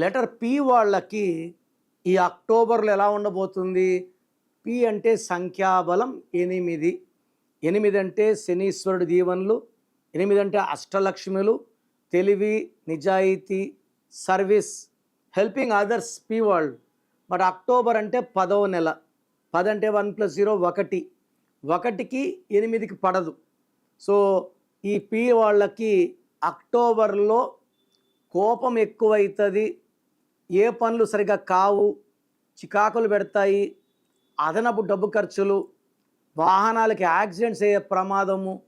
Letter P వాళ్ళకి ఈ అక్టోబర్లో ఎలా ఉండబోతుంది? పి అంటే సంఖ్యాబలం ఎనిమిది. ఎనిమిది అంటే శనీశ్వరుడు దీవెనలు. ఎనిమిది అంటే అష్టలక్ష్మిలు. తెలివి నిజాయితీ సర్వీస్ హెల్పింగ్ అదర్స్ పి వాళ్ళు. బట్ అక్టోబర్ అంటే పదవ నెల. పది అంటే వన్ ప్లస్ జీరో ఒకటి. ఒకటికి ఎనిమిదికి పడదు. సో ఈ పి వాళ్ళకి అక్టోబర్లో కోపం ఎక్కువవుతుంది ఏ పనులు సరిగా కావు చికాకులు పెడతాయి అదనపు డబ్బు ఖర్చులు వాహనాలకి యాక్సిడెంట్స్ అయ్యే ప్రమాదము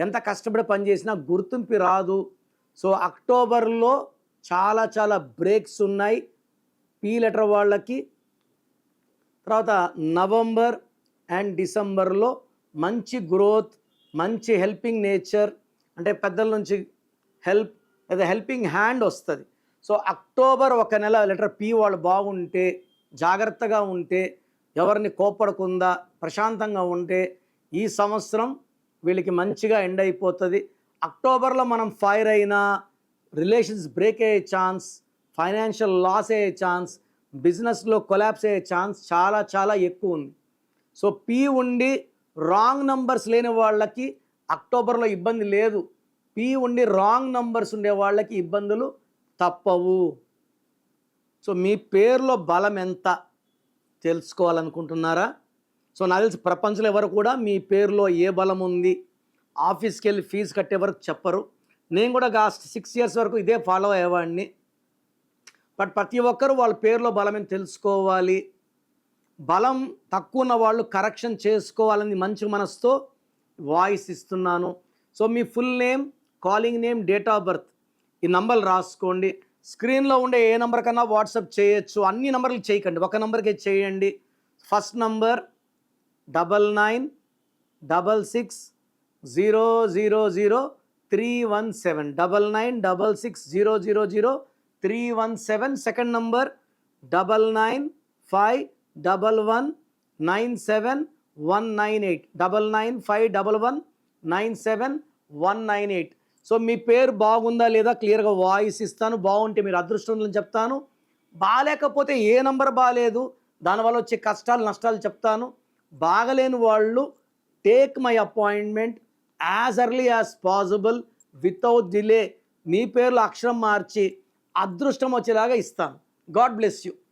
ఎంత కష్టపడి పనిచేసినా గుర్తింపు రాదు. సో అక్టోబర్లో చాలా చాలా బ్రేక్స్ ఉన్నాయి. పీ లెటర్ వాళ్ళకి. తర్వాత నవంబర్ అండ్ డిసెంబర్లో మంచి గ్రోత్ మంచి హెల్పింగ్ నేచర్ అంటే పెద్దల నుంచి హెల్ప్ లేదా హెల్పింగ్ హ్యాండ్ వస్తుంది. సో అక్టోబర్ ఒక నెల లెటర్ పి వాళ్ళు బాగుంటే జాగ్రత్తగా ఉంటే ఎవరిని కోపడకుండా ప్రశాంతంగా ఉంటే ఈ సంవత్సరం వీళ్ళకి మంచిగా ఎండ్ అయిపోతుంది. అక్టోబర్లో మనం ఫైర్ అయినా రిలేషన్స్ బ్రేక్ అయ్యే ఛాన్స్ ఫైనాన్షియల్ లాస్ అయ్యే ఛాన్స్ బిజినెస్లో కొలాప్స్ అయ్యే ఛాన్స్ చాలా చాలా ఎక్కువ ఉంది. సో పి ఉండి రాంగ్ నంబర్స్ లేని వాళ్ళకి అక్టోబర్లో ఇబ్బంది లేదు. పి ఉండి రాంగ్ నంబర్స్ ఉండే వాళ్ళకి ఇబ్బందులు తప్పవు. సో మీ పేరులో బలం ఎంత తెలుసుకోవాలనుకుంటున్నారా? సో నాకు తెలిసి ప్రపంచంలో ఎవరు కూడా మీ పేరులో ఏ బలం ఉంది ఆఫీస్కి వెళ్ళి ఫీజు కట్టే వరకు చెప్పరు. నేను కూడా లాస్ట్ సిక్స్ ఇయర్స్ వరకు ఇదే ఫాలో అయ్యేవాడిని. బట్ ప్రతి ఒక్కరూ వాళ్ళ పేరులో బలమని తెలుసుకోవాలి? బలం తక్కువ ఉన్న వాళ్ళు కరెక్షన్ చేసుకోవాలని మంచి మనసుతో వాయిస్ ఇస్తున్నాను. So me full name calling name date of birth. ఈ నంబర్లు రాసుకోండి. స్క్రీన్లో ఉండే ఏ నంబర్ కన్నా వాట్సాప్ చేయొచ్చు. అన్ని నంబర్లు చేయకండి. ఒక నంబర్కే చేయండి. First number double nine double six zero zero zero three one seven. Double nine double six zero zero zero three one seven. Second number double nine five double one nine seven one nine eight. Double nine five double one nine seven one nine eight so మీ పేరు బాగుందా లేదా క్లియర్గా voice ఇస్తాను. బాగుంటే మీరు అదృష్టం చెప్తాను. బాగాలేకపోతే ఏ నంబర్ బాగాలేదు. దానివల్ల వచ్చే కష్టాలు నష్టాలు చెప్తాను. బాగలేని వాళ్ళు take my appointment as early as possible without delay మీ పేర్లు అక్షరం మార్చి అదృష్టం వచ్చేలాగా ఇస్తాను. God bless you